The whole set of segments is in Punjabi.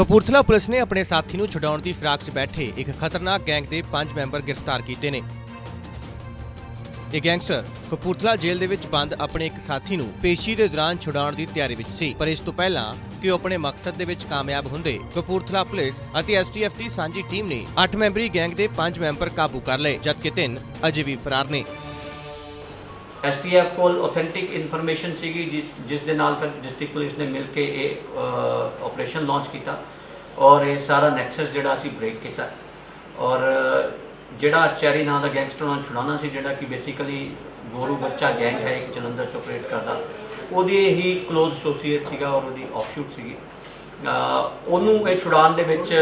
ਕਪੂਰਥਲਾ ਪੁਲਿਸ ਨੇ ਆਪਣੇ ਸਾਥੀ ਨੂੰ ਛੁਡਾਉਣ ਦੀ ਫਿਰਾਕ 'ਚ ਬੈਠੇ ਇੱਕ ਖਤਰਨਾਕ ਗੈਂਗ ਦੇ 5 ਮੈਂਬਰ ਗ੍ਰਿਫਤਾਰ ਕੀਤੇ ਨੇ। ਇਹ ਗੈਂਗਸਟਰ ਕਪੂਰਥਲਾ ਜੇਲ੍ਹ ਦੇ ਵਿੱਚ ਬੰਦ ਆਪਣੇ ਇੱਕ ਸਾਥੀ ਨੂੰ ਪੇਸ਼ੀ ਦੇ ਦੌਰਾਨ ਛੁਡਾਉਣ ਦੀ ਤਿਆਰੀ ਵਿੱਚ ਸੀ। ਪਰ ਇਸ ਤੋਂ ਪਹਿਲਾਂ ਕਿ ਉਹ ਆਪਣੇ ਮਕਸਦ ਦੇ ਵਿੱਚ ਕਾਮਯਾਬ ਹੁੰਦੇ, ਕਪੂਰਥਲਾ ਪੁਲਿਸ ਅਤੇ ਐਸਟੀਐਫ ਦੀ ਸਾਂਝੀ ਟੀਮ ਨੇ 8 ਮੈਂਬਰੀ ਗੈਂਗ ਦੇ 5 ਮੈਂਬਰ ਕਾਬੂ ਕਰ ਲਏ, ਜਦਕਿ 3 ਅਜੇ ਵੀ ਫਰਾਰ ਨੇ। ਐਸਟੀਐਫ ਕੋਲ ਆਥੈਂਟਿਕ ਇਨਫੋਰਮੇਸ਼ਨ ਸੀਗੀ, ਜਿਸ ਜਿਸ ਦੇ ਨਾਲ ਫਿਰ ਡਿਸਟ੍ਰਿਕਟ ਪੁਲਿਸ ਨੇ ਮਿਲ ਕੇ ਇਹ ਆਪਰੇਸ਼ਨ ਲਾਂਚ ਕੀਤਾ ਔਰ ਇਹ ਸਾਰਾ ਨੈਕਸਸ ਜਿਹੜਾ ਅਸੀਂ ਬ੍ਰੇਕ ਕੀਤਾ। ਔਰ ਜਿਹੜਾ ਚੈਰੀ ਨਾਂ ਦਾ ਗੈਂਗਸਟਰ ਨੂੰ ਛੁਡਾਉਣਾ ਸੀ, ਜਿਹੜਾ ਕਿ ਬੇਸਿਕਲੀ ਗੋਰੂ ਬੱਚਾ ਗੈਂਗ ਹੈ, ਇੱਕ ਜਲੰਧਰ ਚ ਆਪਰੇਟ ਕਰਦਾ, ਉਹਦੀ ਹੀ ক্লোਜ਼ ਐਸੋਸੀਏਟ ਸੀਗਾ ਔਰ ਉਹਦੀ ਆਫਸ਼ੂਟ ਸੀਗੀ। ਉਹਨੂੰ ਇਹ ਛੁਡਾਉਣ ਦੇ ਵਿੱਚ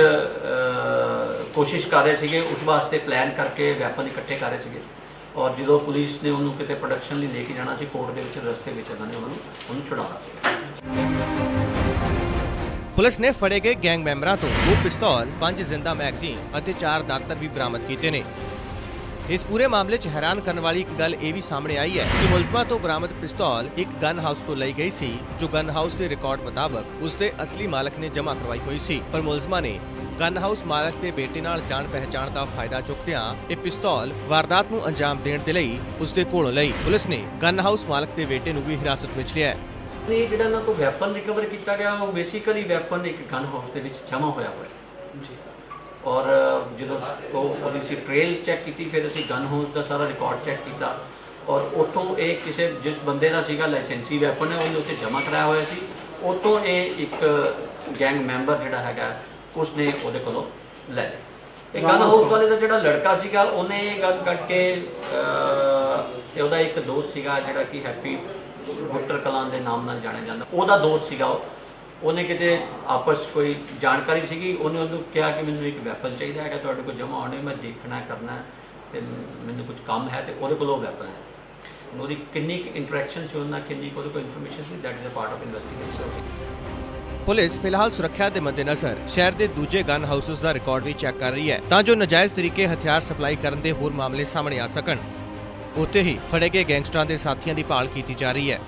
ਕੋਸ਼ਿਸ਼ ਕਰ ਰਹੇ ਸੀਗੇ, ਉਸ ਵਾਸਤੇ ਪਲਾਨ ਕਰਕੇ ਵੈਪਨ ਇਕੱਠੇ ਕਰ ਰਹੇ ਸੀਗੇ। ਔਰ ਜਦੋਂ ਪੁਲਿਸ ਨੇ ਉਹਨੂੰ ਕਿਤੇ ਪ੍ਰੋਡਕਸ਼ਨ ਲਈ ਲੈ ਕੇ ਜਾਣਾ ਸੀ ਕੋਰਟ ਦੇ ਵਿੱਚ ਰਸਤੇ ਵਿੱਚ ਇਹਨਾਂ ਨੇ ਉਹਨਾਂ ਉਹਨੂੰ ਛੁਡਾਉਣਾ ਸੀ। ਪੁਲਿਸ ਨੇ ਫੜੇ ਗਏ ਗੈਂਗ ਮੈਂਬਰਾਂ ਤੋਂ ਦੋ ਪਿਸਤੌਲ, ਪੰਜ ਜ਼ਿੰਦਾ ਮੈਗਜ਼ੀਨ ਅਤੇ ਚਾਰ ਦਾਤਰ ਵੀ ਬਰਾਮਦ ਕੀਤੇ ਨੇ। ਇਸ ਪੂਰੇ ਮਾਮਲੇ 'ਚ ਹੈਰਾਨ ਕਰਨ ਵਾਲੀ ਇੱਕ ਗੱਲ ਇਹ ਵੀ ਸਾਹਮਣੇ ਆਈ ਹੈ ਕਿ ਮੁਲਜ਼ਮਾਂ ਤੋਂ ਬਰਾਮਦ ਪਿਸਤੌਲ ਇੱਕ ਗਨ ਹਾਊਸ ਤੋਂ ਲਈ ਗਈ ਸੀ ਜੋ ਗਨ ਹਾਊਸ ਦੇ ਰਿਕਾਰਡ ਮੁਤਾਬਕ ਉਸ ਦੇ ਅਸਲੀ ਮਾਲਕ ਨੇ ਜਮ੍ਹਾਂ ਕਰਵਾਈ ਹੋਈ ਸੀ ਪਰ ਮੁਲਜ਼ਮਾਂ ਨੇ ਗਨ ਹਾਊਸ ਮਾਲਕ ਦੇ ਬੇਟੇ ਨਾਲ ਜਾਣ ਪਹਿਚਾਣ ਦਾ ਫਾਇਦਾ ਚੁੱਕਦਿਆਂ ਇਹ ਪਿਸਤੌਲ ਵਾਰਦਾਤ ਨੂੰ ਅੰਜਾਮ ਦੇਣ ਦੇ ਲਈ ਉਸ ਦੇ ਕੋਲੋਂ ਲਈ। ਪੁਲਿਸ ਨੇ ਗਨ ਹਾਊਸ ਮਾਲਕ ਦੇ ਬੇਟੇ ਨੂੰ ਵੀ ਹਿਰਾਸਤ ਵਿੱਚ ਲਿਆ ਹੈ। ਨੇ ਜਿਹੜਾ ਇਹਨਾਂ ਤੋਂ ਵੈਪਨ ਰਿਕਵਰ ਕੀਤਾ ਗਿਆ ਉਹ ਬੇਸਿਕਲੀ ਵੈਪਨ ਇੱਕ ਗਨ ਹਾਊਸ ਦੇ ਵਿੱਚ ਜਮ੍ਹਾਂ ਹੋਇਆ ਹੋਇਆ। ਜੀ। ਔਰ ਜਦੋਂ ਉਹ ਉਹਦੀ ਅਸੀਂ ਟ੍ਰੇਲ ਚੈੱਕ ਕੀਤੀ ਫਿਰ ਅਸੀਂ ਗਨ ਹਾਊਸ ਦਾ ਸਾਰਾ ਰਿਕਾਰਡ ਚੈੱਕ ਕੀਤਾ। ਔਰ ਉਤੋਂ ਇਹ ਕਿਸੇ ਜਿਸ ਬੰਦੇ ਦਾ ਸੀਗਾ ਲਾਇਸੈਂਸੀ ਵੈਪਨ ਹੈ ਉਹਨੇ ਉੱਥੇ ਜਮ੍ਹਾਂ ਕਰਾਇਆ ਹੋਇਆ ਸੀ। ਉਤੋਂ ਇਹ ਇੱਕ ਗੈਂਗ ਮੈਂਬਰ ਜਿਹੜਾ ਹੈਗਾ ਉਸਨੇ ਉਹਦੇ ਕੋਲੋਂ ਲੈ ਲਿਆ ਇਹ ਗਨ ਹਾਊਸ ਵਾਲੇ ਦਾ ਜਿਹੜਾ ਲੜਕਾ ਸੀਗਾ ਉਹਨੇ ਇਹ ਗੱਲ ਕਰਕੇ ਅਹ, ਉਹਦਾ ਇੱਕ ਦੋਸਤ ਸੀਗਾ ਜਿਹੜਾ ਕਿ ਹੈਪੀ ਗੁੱਟਰ ਕਲਾਂ ਦੇ ਨਾਮ ਨਾਲ ਜਾਣਿਆ ਜਾਂਦਾ। ਉਹਦਾ ਦੋਸਤ ਸੀਗਾ ਉਹ। ਉਹਨੇ ਕਿਤੇ ਆਪਸ ਕੋਈ ਜਾਣਕਾਰੀ ਸੀਗੀ? ਉਹਨੇ ਉਹਨੂੰ ਕਿਹਾ ਕਿ ਮੈਨੂੰ ਇੱਕ ਵੈਪਨ ਚਾਹੀਦਾ ਹੈਗਾ ਤੁਹਾਡੇ ਕੋਲ ਜਮ੍ਹਾਂ ਹੋਣੇ ਮੈਂ ਦੇਖਣਾ ਕਰਨਾ ਤੇ ਮੈਨੂੰ ਕੁਝ ਕੰਮ ਹੈ ਤੇ ਉਹਦੇ ਕੋਲ ਉਹ ਵੈਪਨ ਹੈ। ਉਹਦੀ ਕਿੰਨੀ ਇੰਟਰੈਕਸ਼ਨ ਸੀ ਉਹਨਾਂ ਕਿੰਨੀ ਕੁ ਉਹਦੇ ਕੋਲ information C? That is a part of investigation police ਫਿਲਹਾਲ ਸੁਰੱਖਿਆ ਦੇ ਮੱਦੇਨਜ਼ਰ ਸ਼ਹਿਰ ਦੇ ਦੂਜੇ ਗਨ ਹਾਊਸਸ ਦਾ ਰਿਕਾਰਡ ਵੀ ਚੈੱਕ ਕਰ ਰਹੀ ਹੈ ਤਾਂ ਜੋ ਨਜਾਇਜ਼ ਤਰੀਕੇ ਹਥਿਆਰ ਸਪਲਾਈ ਕਰਨ ਦੇ ਹੋਰ ਮਾਮਲੇ ਸਾਹਮਣੇ ਆ ਸਕਣ। ਉੱਥੇ ਹੀ ਫੜੇ ਗਏ ਗੈਂਗਸਟਰਾਂ ਦੇ ਸਾਥੀਆਂ ਦੀ ਭਾਲ ਕੀਤੀ ਜਾ ਰਹੀ ਹੈ।